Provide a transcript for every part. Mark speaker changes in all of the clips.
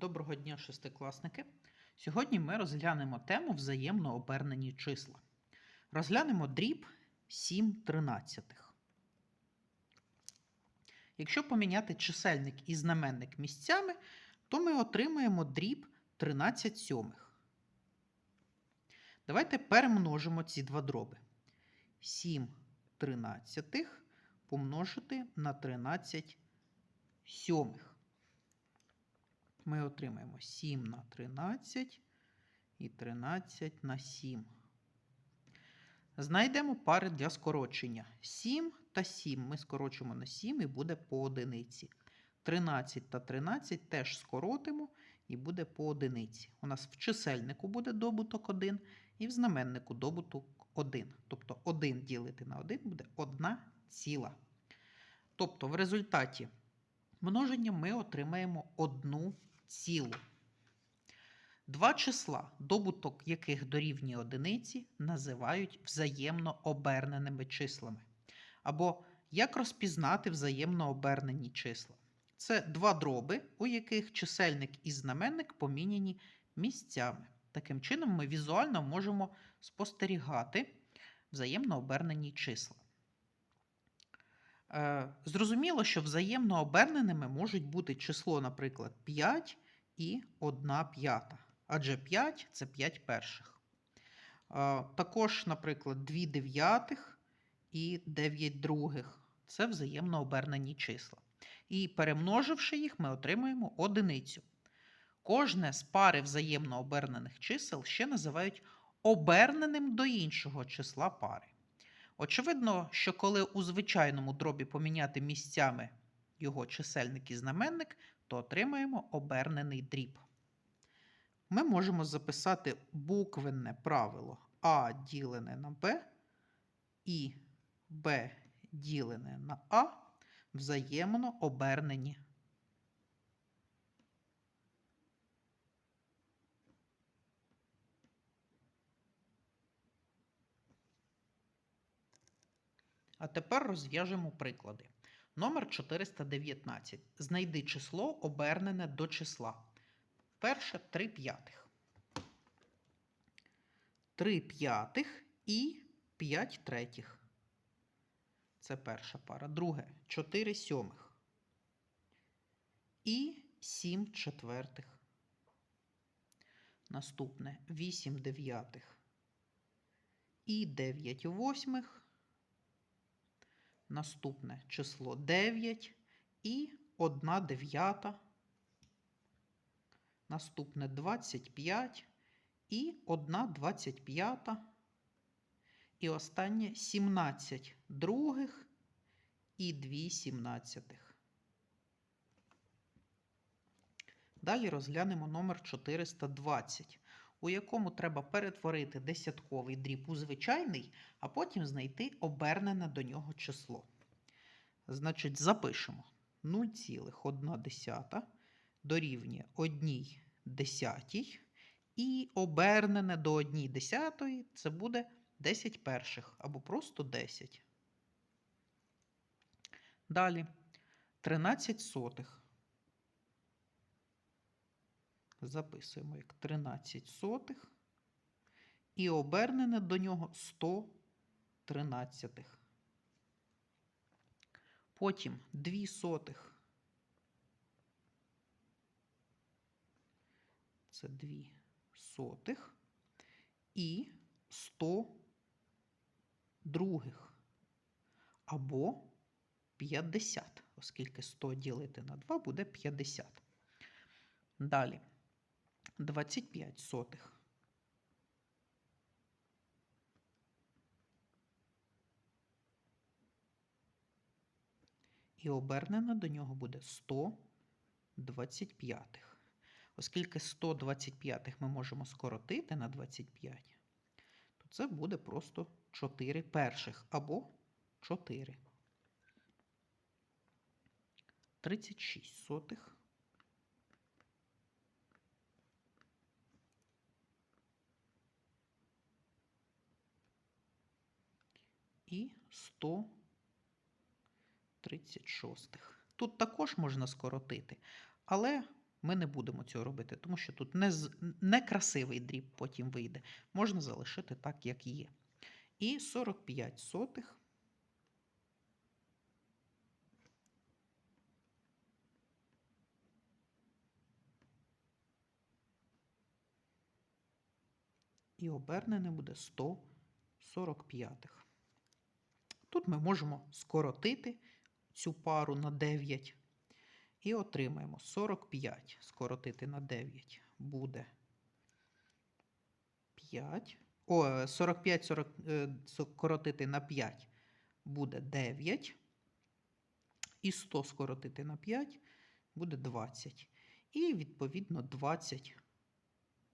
Speaker 1: Доброго дня, шестикласники! Сьогодні ми розглянемо тему взаємно обернені числа. Розглянемо дріб 7 тринадцятих. Якщо поміняти чисельник і знаменник місцями, то ми отримаємо дріб 13 сьомих. Давайте перемножимо ці два дроби. 7 тринадцятих помножити на 13 сьомих ми отримаємо 7 на 13 і 13 на 7. Знайдемо пари для скорочення. 7 та 7 ми скорочимо на 7 і буде по одиниці. 13 та 13 теж скоротимо і буде по одиниці. У нас в чисельнику буде добуток 1 і в знаменнику добуток 1. Тобто 1 ділити на 1 буде 1 ціла. Тобто в результаті множення ми отримаємо 1 цілу. Два числа, добуток яких дорівнює одиниці, називають взаємно оберненими числами. Або як розпізнати взаємно обернені числа? Це два дроби, у яких чисельник і знаменник поміняні місцями. Таким чином, ми візуально можемо спостерігати взаємно обернені числа. Е, Зрозуміло, що взаємно оберненими можуть бути число, наприклад, 5 і 1 п'ята. Адже 5 це 5 перших. Е, Також, наприклад, 2 дев'ятих і 9 других. Це взаємно обернені числа. І перемноживши їх, ми отримуємо одиницю. Кожне з пари взаємно обернених чисел ще називають оберненим до іншого числа пари. Очевидно, що коли у звичайному дробі поміняти місцями його чисельник і знаменник, то отримаємо обернений дріб. Ми можемо записати буквенне правило А ділене на Б і Б ділене на А взаємно обернені. А тепер розв'яжемо приклади. Номер 419. Знайди число обернене до числа. Перше 3 п'ятих. 3 п'ятих і 5 третіх. Це перша пара. Друге 4 сьомих. І 7 четвертих. Наступне 8 дев'ятих. І 9 восьмих. Наступне число 9 і 1 дев'ята. Наступне 25 і 1 25. І останнє 17 других і 2 сімнадцятих. Далі розглянемо номер 420, у якому треба перетворити десятковий дріб у звичайний, а потім знайти обернене до нього число. Значить, запишемо 0,1 дорівнює 1 десятій, і обернене до 1 десятої це буде 10 перших або просто 10. Далі 13 сотих записуємо як 13 сотих. І обернене до нього 100 тринадцятих. Потім 2 сотих. Це 2 сотих. І 100 других. Або 50, оскільки 100 ділити на 2 буде 50. Далі. 25 сотих. І обернено до нього буде 125. Оскільки 125 ми можемо скоротити на 25, то це буде просто 4 перших або 4. 36 сотих. І 136. Тут також можна скоротити, але ми не будемо цього робити, тому що тут не некрасивий дріб потім вийде. Можна залишити так, як є. І 45 сотих і обернене буде 145. Тут ми можемо скоротити цю пару на 9 і отримаємо 45. Скоротити на 9 буде 5. О, 45 40, е, скоротити на 5 буде 9. І 100 скоротити на 5 буде 20. І відповідно 20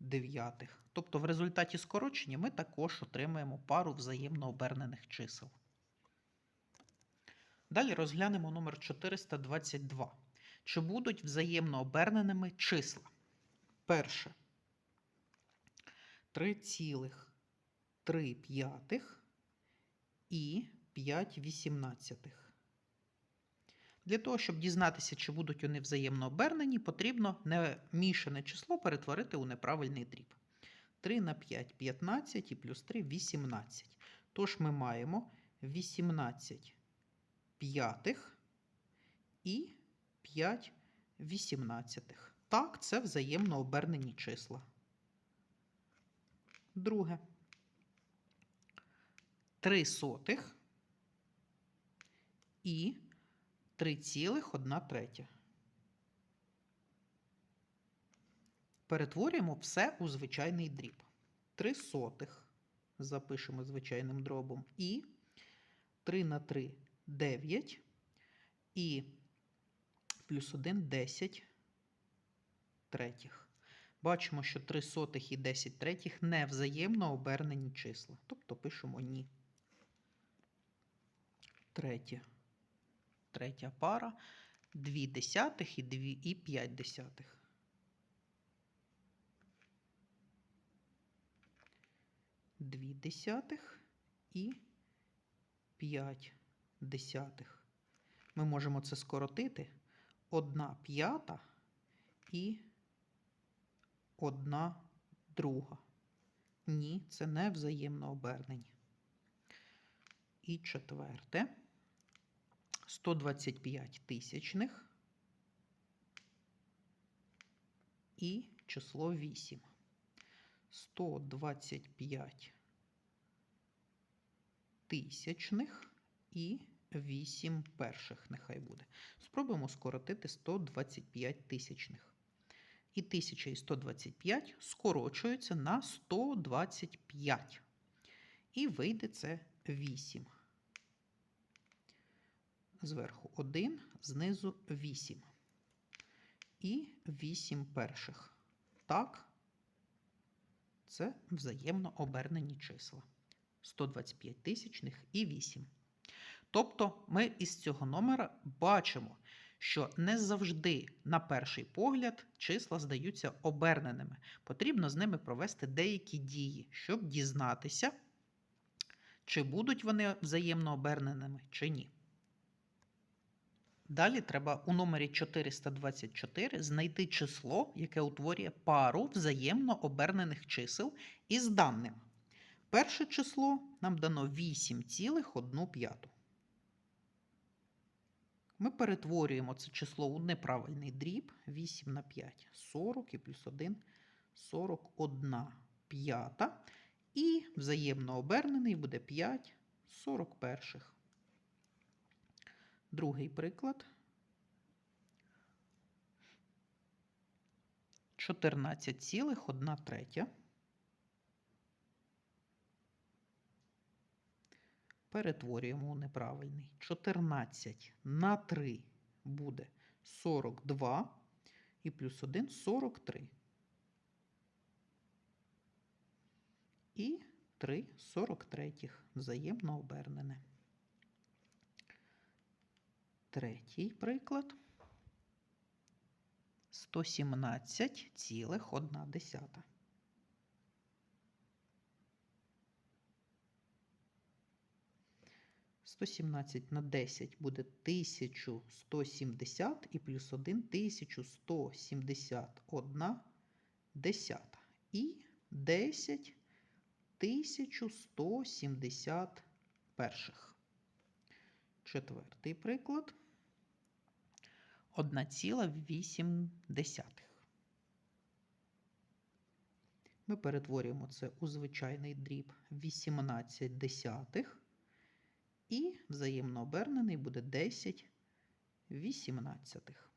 Speaker 1: дев'ятих. Тобто в результаті скорочення ми також отримаємо пару взаємно обернених чисел. Далі розглянемо номер 422. Чи будуть взаємно оберненими числа? Перше. 3,3 п'ятих і 5 вісімнадцятих. Для того, щоб дізнатися, чи будуть вони взаємно обернені, потрібно немішане число перетворити у неправильний дріб. 3 на 5 15 і плюс 3 18. Тож ми маємо 18 п'ятих і 5 вісімнадцятих. Так, це взаємно обернені числа. Друге. 3 сотих і 3,1 третя. Перетворюємо все у звичайний дріб. 3 сотих запишемо звичайним дробом. І 3 на 3 9. І плюс 1 10 третіх. Бачимо, що 3 сотих і 10 третіх не взаємно обернені числа. Тобто пишемо ні. Третє. Третя пара. 2 десятих і 2 і 5 десятих. Дві десятих і 5 десятих. Ми можемо це скоротити. Одна п'ята і одна друга. Ні, це не взаємно обернені. І четверте. 125 тисячних і число 8. 125 тисячних і 8 перших нехай буде. Спробуємо скоротити 125 тисячних. І 1000 і 125 скорочуються на 125. І вийде це 8. Зверху 1, знизу 8. І 8 перших. Так, це взаємно обернені числа. 125 тисячних і 8. Тобто ми із цього номера бачимо, що не завжди, на перший погляд, числа здаються оберненими. Потрібно з ними провести деякі дії, щоб дізнатися, чи будуть вони взаємно оберненими, чи ні. Далі треба у номері 424 знайти число, яке утворює пару взаємно обернених чисел із даним. Перше число нам дано 8,1. Ми перетворюємо це число у неправильний дріб. 8 на 5 40 і плюс 1 41 п'ята. І взаємно обернений буде 5 41. Другий приклад. 14,1 третя. Перетворюємо у неправильний. 14 на 3 буде 42 і плюс 1 43. І 3 43 взаємно обернене. Третій приклад. 117,1. 117 на 10 буде 1170 і плюс 1 1171 десята. І 10 1170 перших. Четвертий приклад. 1,8. Ми перетворюємо це у звичайний дріб 18 десятих. І взаємно обернений буде 10 вісімнадцятих.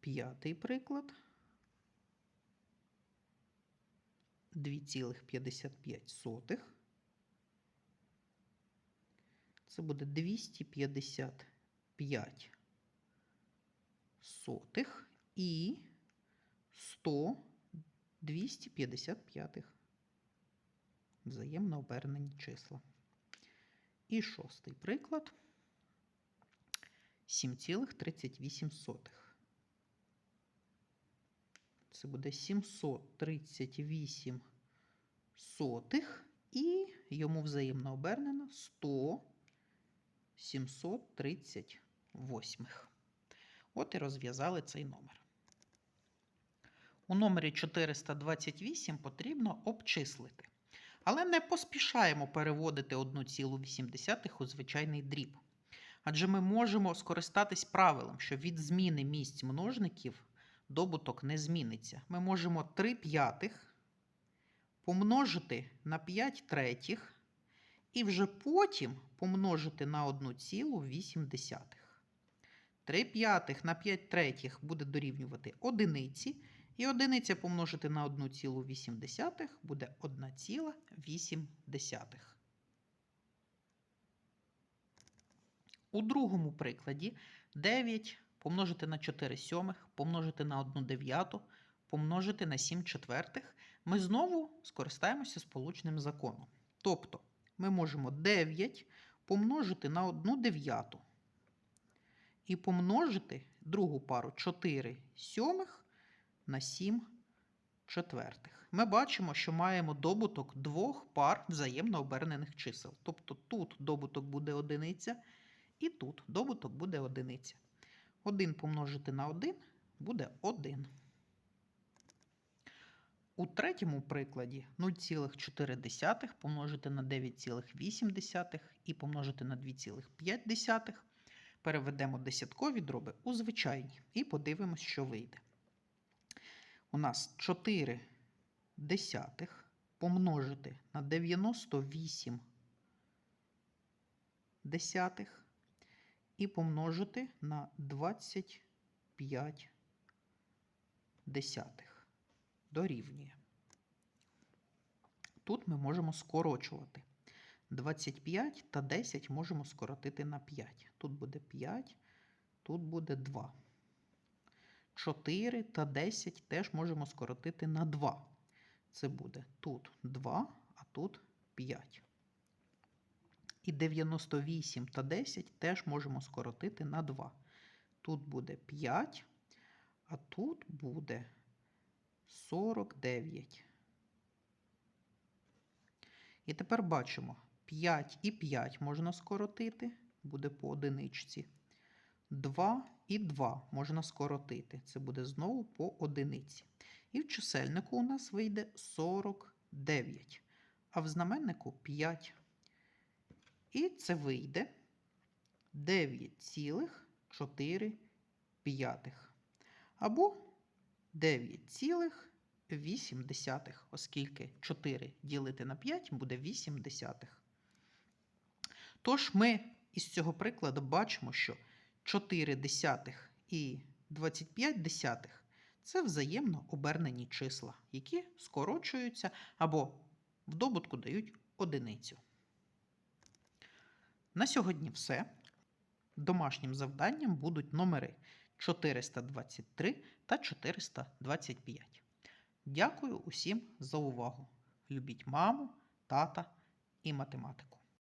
Speaker 1: П'ятий приклад. 2,55. Це буде 255 сотих і 100 255. Взаємно обернені числа. І шостий приклад 7,38. Це буде 738 сотих, і йому взаємно обернено 100 738. От і розв'язали цей номер. У номері 428 потрібно обчислити. Але не поспішаємо переводити 1,8 у звичайний дріб. Адже ми можемо скористатись правилом, що від зміни місць множників добуток не зміниться. Ми можемо 3 п'ятих помножити на 5 третіх і вже потім помножити на 1,8. 3 п'ятих на 5 третіх буде дорівнювати одиниці. І одиниця помножити на 1,8 буде 1,8. У другому прикладі 9 помножити на 4 сьомих, помножити на 1 дев'яту, помножити на 7 четвертих. Ми знову скористаємося сполучним законом. Тобто ми можемо 9 помножити на 1 дев'яту і помножити другу пару 4 сьомих на 7 четвертих. Ми бачимо, що маємо добуток двох пар взаємно обернених чисел. Тобто тут добуток буде одиниця, і тут добуток буде одиниця. 1 помножити на 1 буде 1. У третьому прикладі 0,4 помножити на 9,8 і помножити на 2,5. Переведемо десяткові дроби у звичайні і подивимось, що вийде. У нас 4 десятих помножити на 98 десятих і помножити на 25 десятих. Дорівнює. Тут ми можемо скорочувати. 25 та 10 можемо скоротити на 5. Тут буде 5, тут буде 2. 4 та 10 теж можемо скоротити на 2. Це буде тут 2, а тут 5. І 98 та 10 теж можемо скоротити на 2. Тут буде 5, а тут буде 49. І тепер бачимо, 5 і 5 можна скоротити, буде по одиничці. 2 і 2 можна скоротити. Це буде знову по одиниці. І в чисельнику у нас вийде 49, а в знаменнику 5. І це вийде 9,4. Або 9,8, оскільки 4 ділити на 5 буде 8. Тож ми із цього прикладу бачимо, що 4 десятих і 25 десятих це взаємно обернені числа, які скорочуються або в добутку дають одиницю. На сьогодні все. Домашнім завданням будуть номери 423 та 425. Дякую усім за увагу. Любіть маму, тата і математику.